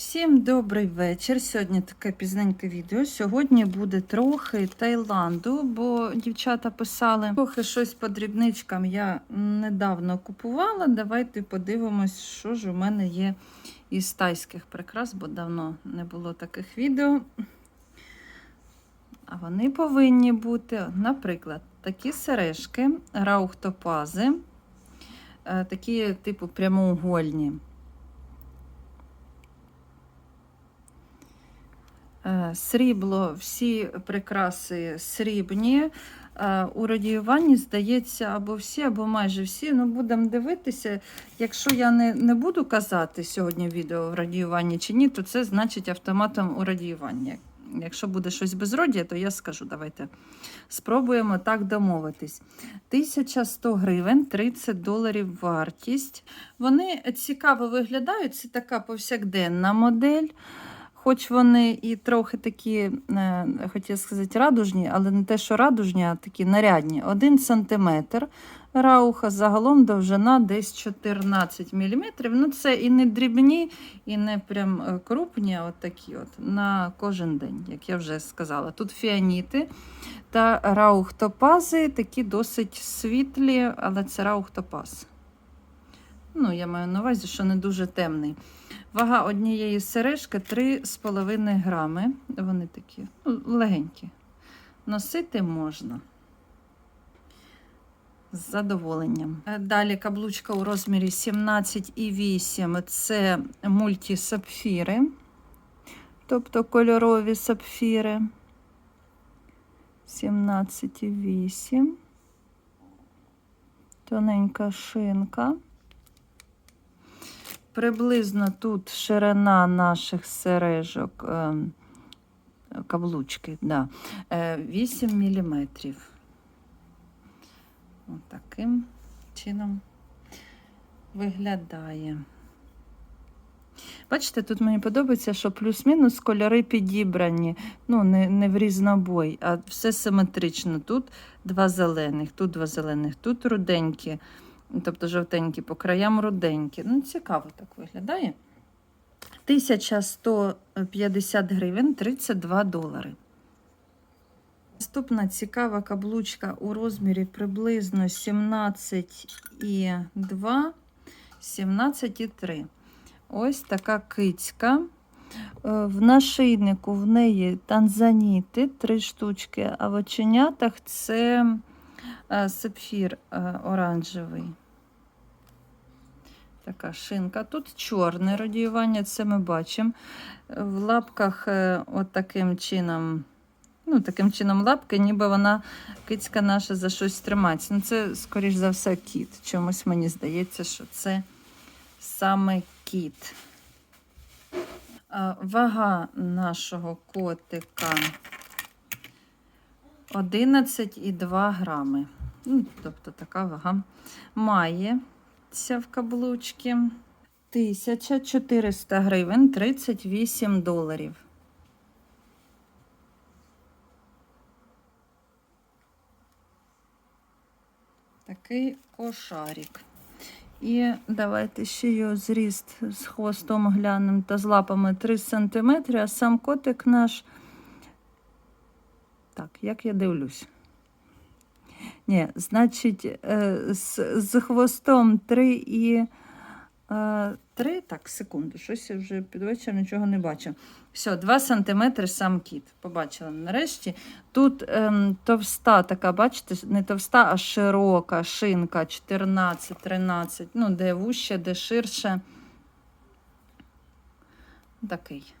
Всім добрий вечір. Сьогодні таке пізненьке відео. Сьогодні буде трохи Таїланду, бо дівчата писали трохи щось по дрібничкам я недавно купувала. Давайте подивимось, що ж у мене є із тайських прикрас, бо давно не було таких відео. А вони повинні бути, наприклад, такі сережки, раухтопази, е, такі типу прямоугольні. Срібло, всі прикраси срібні. Е, У радіюванні, здається, або всі, або майже всі. Ну, будемо дивитися. Якщо я не, не буду казати сьогодні відео в радіюванні чи ні, то це значить автоматом у радіюванні. Якщо буде щось безродія, то я скажу. Давайте спробуємо так домовитись. 1100 гривень, 30 доларів вартість. Вони цікаво виглядають. Це така повсякденна модель. Хоч вони і трохи такі, е, хотів сказати, радужні, але не те, що радужні, а такі нарядні. Один сантиметр рауха, загалом довжина десь 14 мм. Ну, це і не дрібні, і не прям е, крупні, а от такі от на кожен день, як я вже сказала. Тут фіаніти та раухтопази, такі досить світлі, але це раухтопаз. Ну, я маю на увазі, що не дуже темний. Вага однієї сережки 3,5 грами. Вони такі ну, легенькі. Носити можна. З задоволенням. Е, Далі каблучка у розмірі 17,8 це мультісапфіри, тобто кольорові сапфіри. 17,8. Тоненька шинка. Приблизно тут ширина наших сережок е, каблучки, да, е, 8 мм. Ось таким чином виглядає. Бачите, тут мені подобається, що плюс-мінус кольори підібрані, ну, не, не в різнобой, а все симетрично. Тут два зелених, тут два зелених, тут руденькі. Тобто жовтенькі по краям руденькі. Ну, цікаво так виглядає. 1150 гривень 32 долари. Наступна цікава каблучка у розмірі приблизно 17,2, 17,3. Ось така кицька. Е, В нашийнику в неї танзаніти, три штучки, а в оченятах це е, сапфір е, оранжевий. Така шинка. Тут чорне радіювання, це ми бачимо. В лапках е, от таким чином, ну, таким чином лапки, ніби вона кицька наша за щось тримається. Ну, це, скоріш за все, кіт. Чомусь мені здається, що це саме кіт. Вага нашого котика 11,2 грами. Ну, тобто така вага має в каблучці. 1400 гривень 38 доларів. Такий кошарик. І давайте ще його зріст з хвостом глянемо та з лапами 3 см, а сам котик наш. Так, як я дивлюсь. Ні, значить, е, з, з хвостом 3 і. е, 3, так, секунду, щось я вже під вечір нічого не бачу. Все, 2 см сам кіт. Побачила нарешті. Тут ем, товста така, бачите, не товста, а широка шинка 14-13. Ну, де вужче, де ширше. Такий.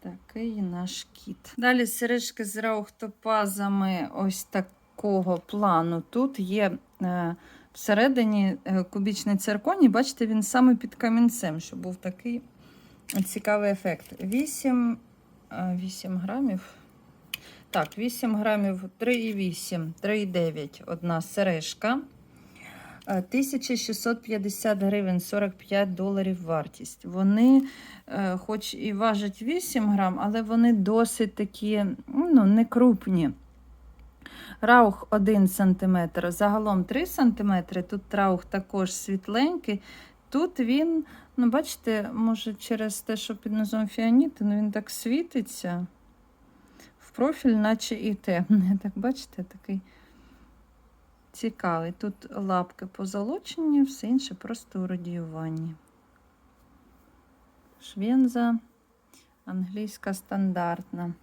Такий наш кіт. Далі сережки з раухтопазами ось такого плану. Тут є е, всередині е, кубічний цирконій, бачите, він саме під камінцем, щоб був такий цікавий ефект. 8, е, 8 грамів. Так, 8 грамів 3,8, 3,9 одна сережка. Е, 1650 гривень, 45 доларів вартість. Вони, е, хоч і важать 8 грам, але вони досить такі ну, не крупні. Раух 1 см, загалом 3 см. Тут раух також світленький. Тут він Ну, бачите, може, через те, що під низом фіаніт, ну він так світиться. В профіль, наче і темний. Так, бачите, такий цікавий. Тут лапки позолочені, все інше просто у радіюванні. Швенза англійська стандартна.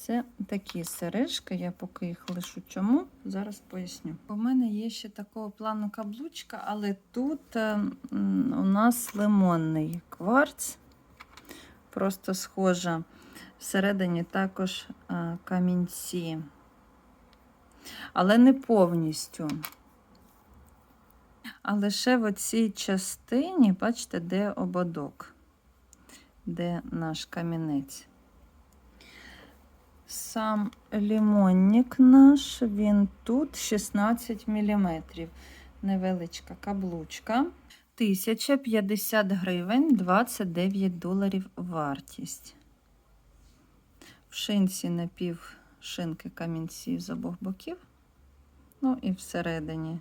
Це такі сережки, я поки їх лишу. Чому? Зараз поясню. У мене є ще такого плану каблучка, але тут е, у нас лимонний кварц, просто схожа. Всередині також е, камінці. Але не повністю. А лише в оцій частині, бачите, де ободок, де наш камінець. Сам лімонник наш, він тут 16 мм. Невеличка каблучка. 1050 гривень, 29 доларів вартість. В шинці напів шинки камінці з обох боків. Ну і всередині.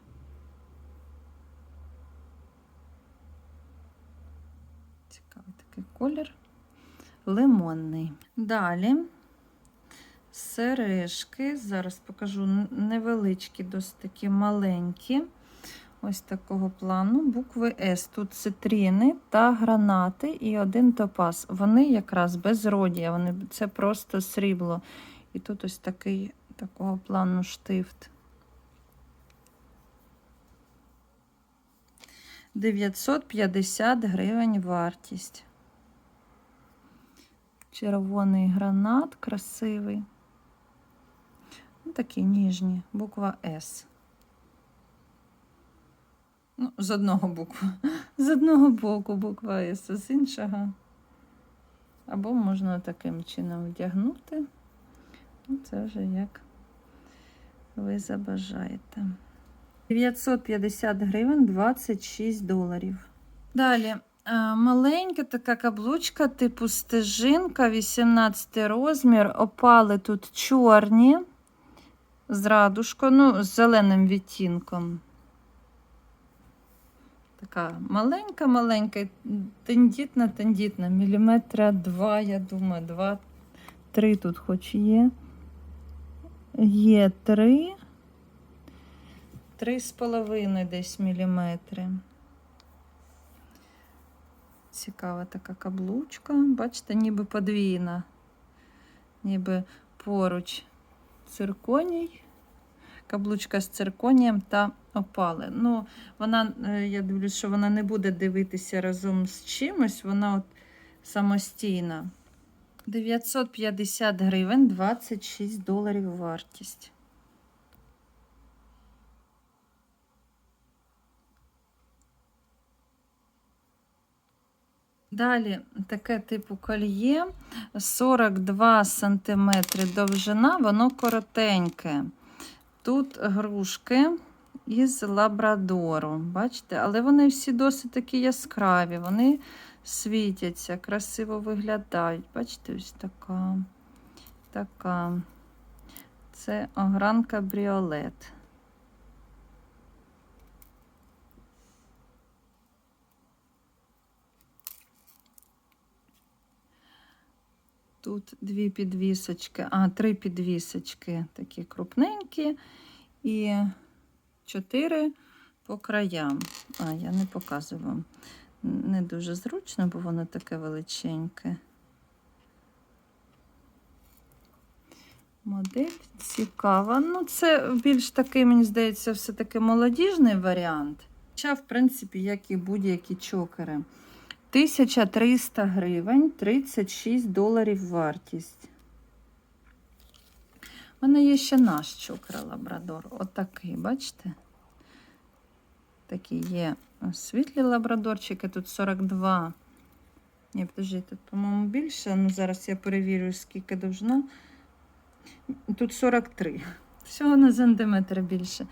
Цікавий такий колір. Лимонний. Далі сережки. Зараз покажу невеличкі, досить такі маленькі. Ось такого плану. Букви С. Тут цитрини та гранати і один топаз. Вони якраз безродія, вони, це просто срібло. І тут ось такий такого плану штифт. 950 гривень вартість. Червоний гранат, красивий. Ну, такі ніжні, буква С. Ну, з одного боку. З одного боку буква С, а з іншого. Або можна таким чином вдягнути. Ну, це вже як ви забажаєте. 950 гривень 26 доларів. Далі. Маленька така каблучка, типу стежинка, 18 розмір. Опали тут чорні з радужкою, ну, з зеленим відтінком. Така маленька-маленька, тендітна, тендітна, міліметра два, я думаю, два, три тут хоч є. Є три. Три з половиною десь міліметри. Цікава така каблучка. Бачите, ніби подвійна, ніби поруч цирконій, каблучка з цирконієм та опали. Ну, вона, е, я дивлюсь, що вона не буде дивитися разом з чимось, вона от самостійна. 950 гривень, 26 доларів вартість. Далі таке типу кольє 42 см довжина, воно коротеньке. Тут грушки із лабрадору. Бачите, але вони всі досить такі яскраві, вони світяться, красиво виглядають. Бачите, ось така. така. Це огранка бріолет. Тут дві підвісочки, а, три підвісочки такі крупненькі і чотири по краям. А, я не показую вам. Не дуже зручно, бо воно таке величеньке. Модель цікава. Ну, це більш такий, мені здається, все-таки молодіжний варіант. Хоча, в принципі, як і будь-які чокери. 1300 гривень, 36 доларів вартість. У мене є ще наш чокер лабрадор. Отакий, бачите? Такі є світлі лабрадорчики, тут 42. Ні, подожди, тут, по-моєму, більше. Ну, зараз я перевірю, скільки довжина. Тут 43. Всього на сантиметр більше.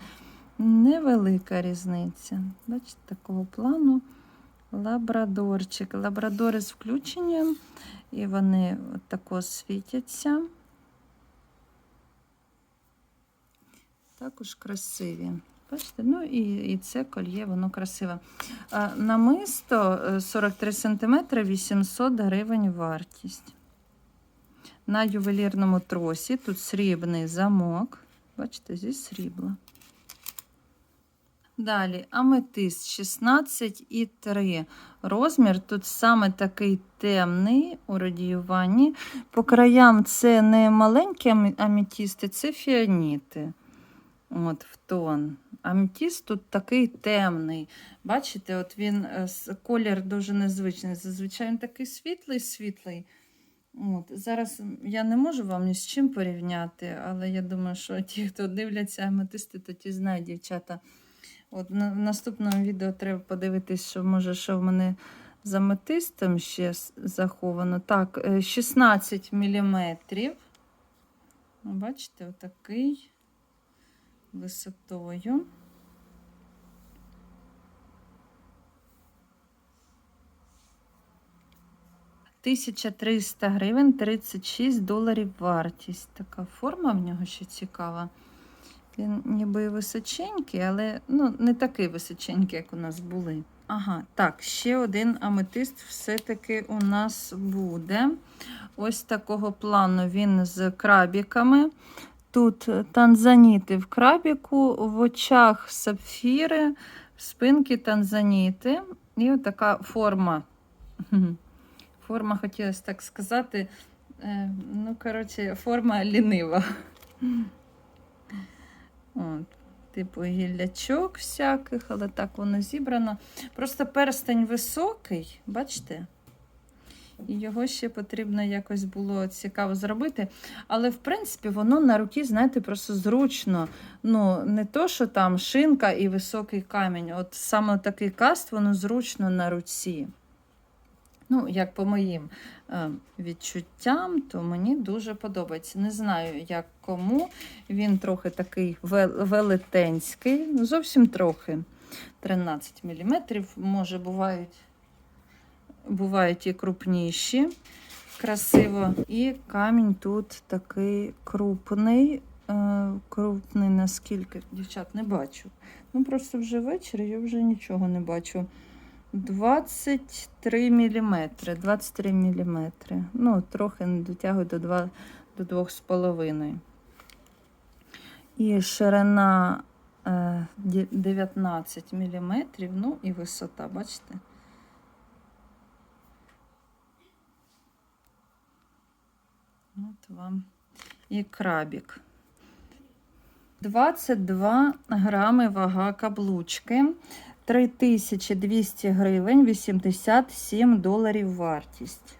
Невелика різниця. Бачите, такого плану. Лабрадорчик. Лабрадори з включенням, і вони от тако світяться. Також красиві. Бачите? Ну і, і це кольє, воно красиве. А, намисто е, 43 см 800 гривень вартість. На ювелірному тросі тут срібний замок. Бачите, зі срібла. Далі аметист 16,3 розмір. Тут саме такий темний у радіюванні. По краям це не маленькі аме- аметісти, це фіаніти. От, в тон. Аметіст тут такий темний. Бачите, от він е, колір дуже незвичний. Зазвичай він такий світлий, світлий. От, зараз я не можу вам ні з чим порівняти, але я думаю, що ті, хто дивляться аметисти, то ті знають, дівчата. От на, наступному відео треба подивитись, що може, що в мене з аметистом ще заховано. Так, е, 16 мм. Бачите, отакий висотою. Тисяча 300 гривень, 36 доларів вартість. Така форма в нього ще цікава. Він ніби височенький, але ну, не такий височенький, як у нас були. Ага, так, ще один аметист все-таки у нас буде. Ось такого плану він з крабіками. Тут танзаніти в крабіку, в очах сапфіри, спинки танзаніти. І отака форма. Форма, хотілося так сказати. е, Ну, коротше, форма лінива. От, типу гіллячок всяких, але так воно зібрано. Просто перстень високий, бачите? І його ще потрібно якось було цікаво зробити. Але, в принципі, воно на руки, знаєте, просто зручно. Ну, не то, що там шинка і високий камінь. От саме такий каст, воно зручно на руці. Ну, як по моїм е, відчуттям, то мені дуже подобається. Не знаю, як кому. Він трохи такий велетенський, ну, зовсім трохи. 13 мм. Може, бувають, бувають і крупніші. Красиво. І камінь тут такий крупний. Е, крупний, наскільки, дівчат, не бачу. Ну, просто вже вечір, я вже нічого не бачу. 23 мм. 23 мм. Ну, трохи не дотягую до 2, до 2,5. І ширина е, ді- 19 мм, ну і висота, бачите? От вам і крабік. 22 грами вага каблучки. 3200 гривень, 87 доларів вартість.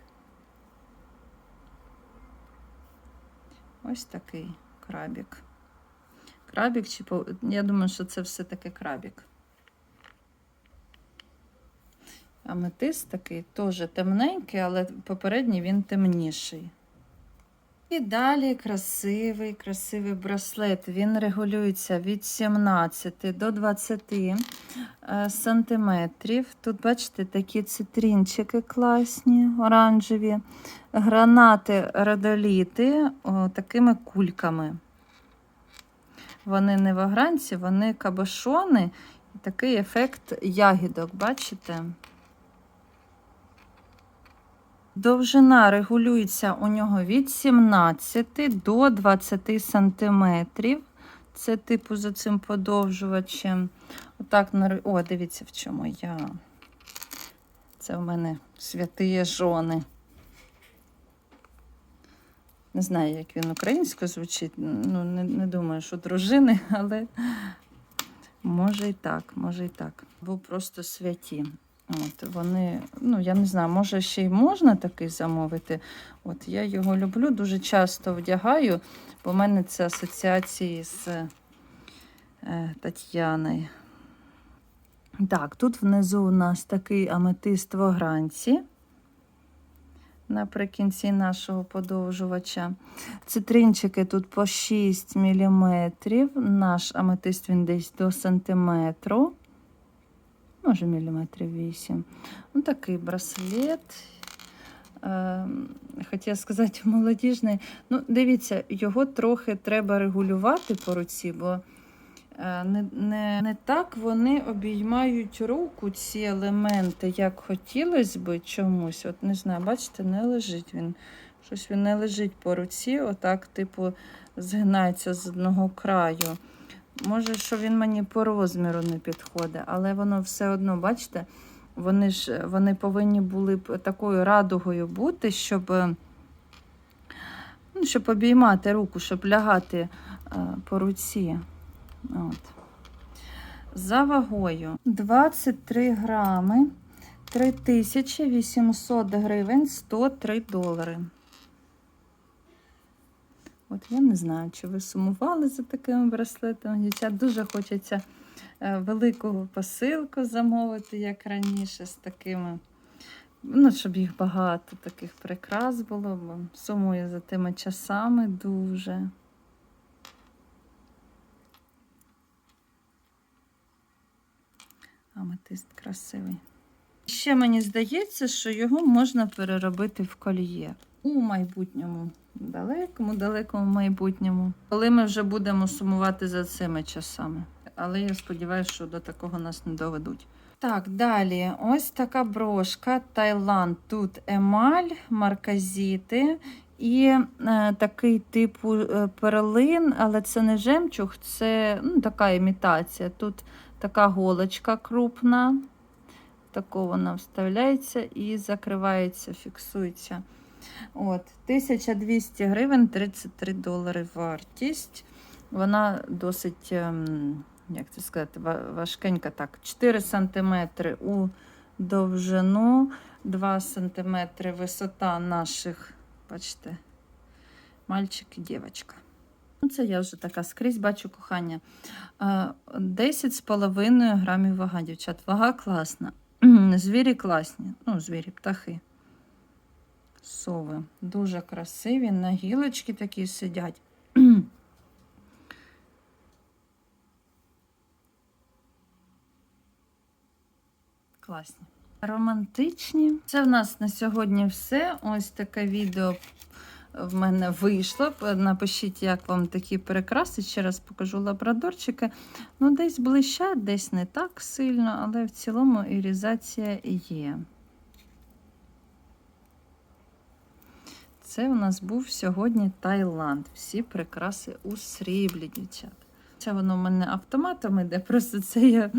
Ось такий крабік. Крабік, чи я думаю, що це все-таки крабік. Аметист такий теж темненький, але попередній він темніший. І далі красивий, красивий браслет. Він регулюється від 17 до 20 е, сантиметрів. Тут, бачите, такі цитрінчики класні, оранжеві, гранати радоліти такими кульками. Вони не вагранці, вони кабошони. Такий ефект ягідок, бачите? Довжина регулюється у нього від 17 до 20 сантиметрів. Це типу за цим подовжувачем. Отак О, дивіться, в чому я. Це в мене святиє жони. Не знаю, як він українською звучить. Ну, не, не думаю, що дружини, але може і так, може і так. Бо просто святі. От, вони, ну, я не знаю, може ще й можна такий замовити. От я його люблю, дуже часто вдягаю, бо в мене це асоціації з е, Тетяною. Так, тут внизу у нас такий аметист в огранці. Наприкінці нашого подовжувача. Цитринчики тут по 6 мм. Наш аметист він десь до сантиметру може міліметрів 8. Ну, такий браслет. Хотіла сказати, молодіжний. Ну, дивіться, його трохи треба регулювати по руці, бо Е, Не, не, не так вони обіймають руку, ці елементи, як хотілося би чомусь. От не знаю, бачите, не лежить він. Щось він не лежить по руці, отак, типу, згинається з одного краю. Може, що він мені по розміру не підходить, але воно все одно, бачите, вони ж вони повинні були б такою радугою бути, щоб, е, ну, щоб обіймати руку, щоб лягати е, по руці. От. За вагою 23 грами, 3800 гривень, 103 долари. От я не знаю, чи ви сумували за такими браслетами. Дівчат дуже хочеться е, велику посилку замовити, як раніше, з такими. Ну, щоб їх багато таких прикрас було, бо сумую за тими часами дуже. Аметист красивий. Ще мені здається, що його можна переробити в коліє у майбутньому, далекому, далекому майбутньому, коли ми вже будемо сумувати за цими часами. Але я сподіваюся, що до такого нас не доведуть. Так, далі. Ось така брошка Таїланд. Тут емаль, марказіти і е, такий типу е, перлин, але це не жемчуг, це ну, така імітація. Тут така голочка крупна. Тако вона вставляється і закривається, фіксується. От, 1200 гривень 33 долари вартість. Вона досить, ем, як це сказати, важкенька. Так, 4 см у довжину, 2 см висота наших, бачите, мальчик і дівчинка. Ну, Це я вже така скрізь бачу кохання. Е, 10,5 грамів вага, дівчат. Вага класна. Звірі класні. Ну, звірі, птахи. Сови. Дуже красиві. На гілочки такі сидять. Класні. Романтичні. Це в нас на сьогодні все. Ось таке відео в мене вийшло. Напишіть, як вам такі прикраси. Ще раз покажу лабрадорчики. Ну, десь блищать, десь не так сильно, але в цілому ірізація є. Це у нас був сьогодні Таїланд. Всі прикраси у сріблі, дівчат. Це воно в мене автоматом іде, просто це я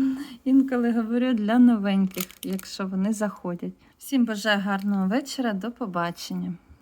інколи говорю для новеньких, якщо вони заходять. Всім бажаю гарного вечора, до побачення.